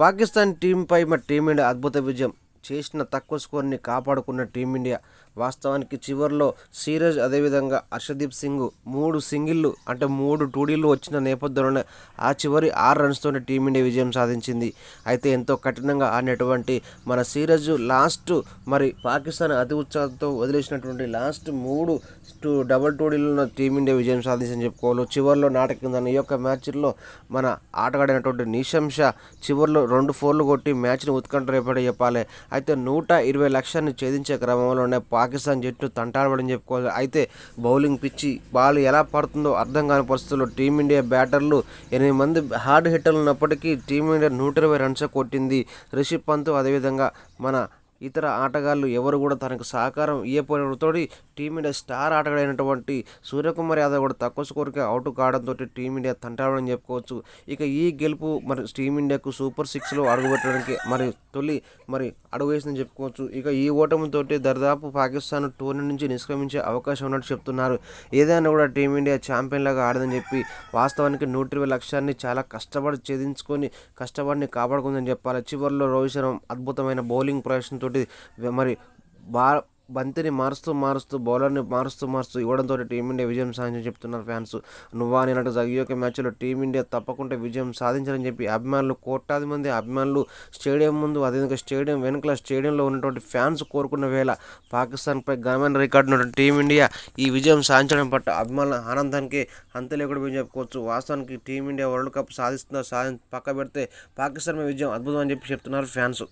పాకిస్తాన్ టీంపై మరి టీమిండియా అద్భుత విజయం. చేసిన తక్కువ స్కోర్ని కాపాడుకున్న టీమిండియా వాస్తవానికి చివరిలో సీరజ్ అదేవిధంగా హర్షదీప్ సింగ్ మూడు సింగిళ్ళు అంటే మూడు టూడీలు వచ్చిన నేపథ్యంలోనే ఆ చివరి ఆరు రన్స్తోనే టీమిండియా విజయం సాధించింది. అయితే ఎంతో కఠినంగా ఆడినటువంటి మన సీరజ్ లాస్ట్ మరి పాకిస్తాన్ అతి ఉత్సాహంతో వదిలేసినటువంటి లాస్ట్ మూడు టూ డబల్ టూడీలను టీమిండియా విజయం సాధించని చెప్పుకోవాలి. చివరిలో నాటకిందని ఈ యొక్క మ్యాచ్లో మన ఆటగాడినటువంటి నిషంష చివరిలో రెండు ఫోర్లు కొట్టి మ్యాచ్ని ఉత్కంఠ రేపడే చెప్పాలి. అయితే నూట ఇరవై లక్షలను ఛేదించే క్రమంలోనే పాకిస్తాన్ జట్టు తంటాడబడని చెప్పుకోవాలి. అయితే బౌలింగ్ పిచ్చి బాల్ ఎలా పడుతుందో అర్థం కాని పరిస్థితుల్లో టీమిండియా బ్యాటర్లు ఎనిమిది మంది హార్డ్ హిట్టర్లు ఉన్నప్పటికీ టీమిండియా నూట ఇరవై రన్స్ కొట్టింది. రిషబ్ పంత్ అదేవిధంగా మన ఇతర ఆటగాళ్ళు ఎవరు కూడా తనకు సహకారం ఇవ్వకపోవడంతో టీమిండియా స్టార్ ఆటగాడైనటువంటి సూర్యకుమార్ యాదవ్ కూడా తక్కువ స్కోర్కి అవుట్ కావడంతో టీమిండియా తంటాడని చెప్పుకోవచ్చు. ఇక ఈ గెలుపు మరి టీమిండియాకు సూపర్ సిక్స్లో అడుగుపెట్టడానికి మరి తొలి మరి అడుగు వేసిందని చెప్పుకోవచ్చు. ఇక ఈ ఓటమితో దరిదాపు పాకిస్తాన్ టోర్నీ నుంచి నిష్క్రమించే అవకాశం ఉన్నట్టు చెప్తున్నారు. ఏదైనా కూడా టీమిండియా ఛాంపియన్ లాగా ఆడదని చెప్పి వాస్తవానికి నూట ఇరవై లక్షాన్ని చాలా కష్టపడి ఛేదించుకొని కష్టపడిని కాపాడుకుందని చెప్పాలి. చివరిలో రోహిత్ శర్మ అద్భుతమైన బౌలింగ్ ప్రవేశంతో మరి బా బంతిని మారుస్తూ మారుస్తూ బౌలర్ని మారుస్తూ మారుస్తూ ఇవ్వడంతో టీమిండియా విజయం సాధించని చెప్తున్నారు ఫ్యాన్స్. నువ్వా నేనట్టు జరిగే మ్యాచ్లో టీమిండియా తప్పకుండా విజయం సాధించాలని చెప్పి అభిమానులు కోట్లాది మంది అభిమానులు స్టేడియం ముందు అదేవిధంగా స్టేడియం వెనుకల స్టేడియంలో ఉన్నటువంటి ఫ్యాన్స్ కోరుకున్న వేళ పాకిస్తాన్పై ఘనమైన రికార్డు ఉన్నటువంటి టీమిండియా ఈ విజయం సాధించడం పట్ల అభిమానుల ఆనందానికి అంత లేకుండా మేము చెప్పుకోవచ్చు. వాస్తవానికి టీమిండియా వరల్డ్ కప్ సాధిస్తుందో సాధి పక్క పెడితే పాకిస్తాన్ విజయం అద్భుతం అని చెప్పి చెప్తున్నారు ఫ్యాన్స్.